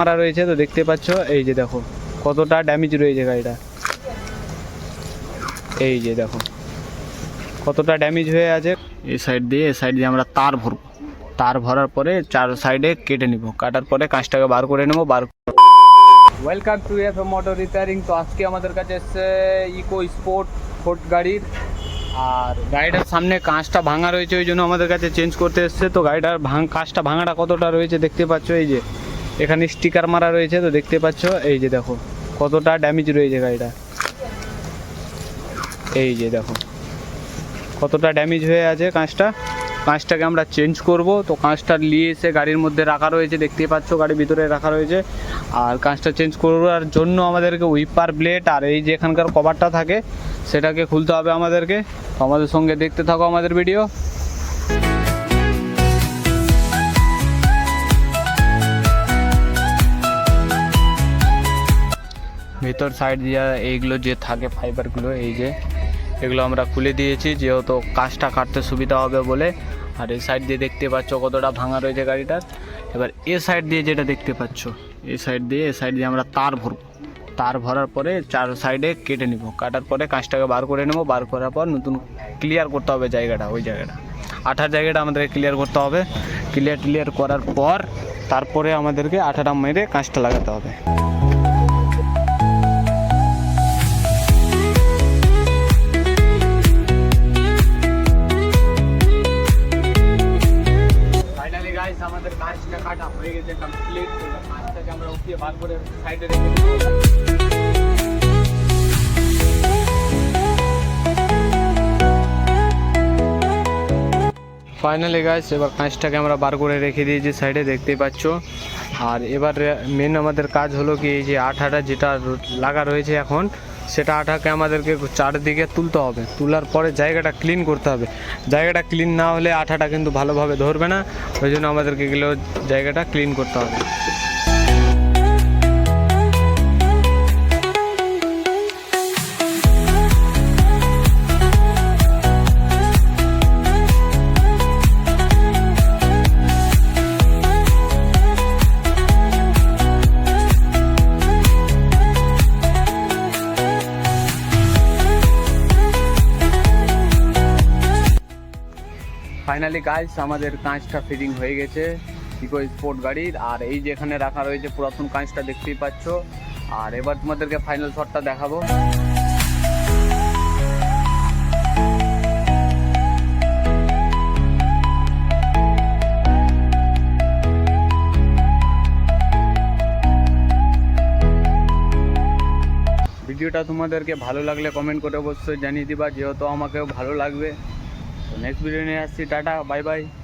মারা রয়েছে তো দেখতে পাচ্ছ এই যে দেখো কতটা ড্যামেজ রয়েছে গাড়িটা। এই যে দেখো কতটা ড্যামেজ হয়ে আছে। এই সাইড দিয়ে এই সাইড দিয়ে আমরা তার ভরবো। তার ভরার পরে চার সাইডে কেটে নিব। কাটার পরে কাঁচটাকে বার করে নেব বার welcome to F motor repairing তো আজকে আমাদের কাছে এসছে ইকো স্পোর্ট ফোর্ট গাড়ির। আর গাড়িটার সামনে কাঁচটা ভাঙা রয়েছে ওই জন্য আমাদের কাছে চেঞ্জ করতে এসছে। তো গাড়িটার ভাঙ কাঁচটা ভাঙাটা কতটা রয়েছে দেখতে পাচ্ছ এই যে। এখানে স্টিকার মারা রয়েছে, তো দেখতে পাচ্ছ, এই যে দেখো, কতটা ড্যামেজ রয়েছে গাড়িটা। এই যে দেখো, কতটা ড্যামেজ হয়ে আছে কাঁচটা। কাঁচটাকে আমরা চেঞ্জ করব, তো কাঁচটা নিয়ে এসে গাড়ির মধ্যে রাখা রয়েছে দেখতেই পাচ্ছ, গাড়ির ভিতরে রাখা রয়েছে। আর কাঁচটা চেঞ্জ করার জন্য আমাদেরকে উইপার ব্লেড আর এই যে এখানকার কভারটা থাকে, সেটাকে খুলতে হবে আমাদেরকে। আমাদের সঙ্গে দেখতে থাকো আমাদের ভিডিও ভিতর সাইড দিয়ে এইগুলো যে থাকে ফাইবারগুলো এই যে, এগুলো আমরা খুলে দিয়েছি, যেহেতু কাজটা কাটতে সুবিধা হবে বলে। আর এই সাইড দিয়ে দেখতে পাচ্ছ কতটা ভাঙা রয়েছে গাড়িটার এবার এ সাইড দিয়ে যেটা দেখতে পাচ্ছ এই সাইড দিয়ে, এ সাইড দিয়ে আমরা তার ভরবো। তার ভরার পরে চার সাইডে কেটে নিব। কাটার পরে কাঁচটাকে বার করে নেব। বার করার পর নতুন ক্লিয়ার করতে হবে জায়গাটা, ওই জায়গাটা। আঠার জায়গাটা আমাদেরকে ক্লিয়ার করতে হবে। ক্লিয়ার ক্লিয়ার করার পর তারপরে আমাদেরকে আঠাটা মেরে কাঁচটা লাগাতে হবে। গাইস আমাদের কাজটা কাটা হয়ে গেছে কমপ্লিট কাজটাকে আমরা উঠিয়ে বার করে সাইডে রেখে ফাইনালি গাইস এবার কাঁচটাকে আমরা বার করে রেখে দিয়েছি সাইডে দেখতেই পাচ্ছ। আর এবার মেন আমাদের কাজ হলো কি, এই যে আঠাটা যেটা লাগা রয়েছে এখন সেটা আঠাকে আমাদেরকে চারদিকে তুলতে হবে। তোলার পরে জায়গাটা ক্লিন করতে হবে। জায়গাটা ক্লিন না হলে আঠাটা কিন্তু ভালোভাবে ধরবে না। ওই জন্য আমাদেরকে গেলেও জায়গাটা ক্লিন করতে হবে। ফাইনালি গাইস আমাদের কাঁচটা ফিটিং হয়ে গেছে ইকো স্পোর্ট গাড়ির। আর এই যে এখানে রাখা রয়েছে পুরাতন কাঁচটা, দেখতেই পাচ্ছ। আর এবার তোমাদেরকে ফাইনাল শটটা দেখাবো। ভিডিওটা তোমাদেরকে ভালো লাগলে কমেন্ট করে অবশ্যই জানিয়ে দিবা, যেহেতু আমাকেও ভালো লাগবে। તો નેક્સ્ટ વિડીયોની આજથી ટાટા બાય બાય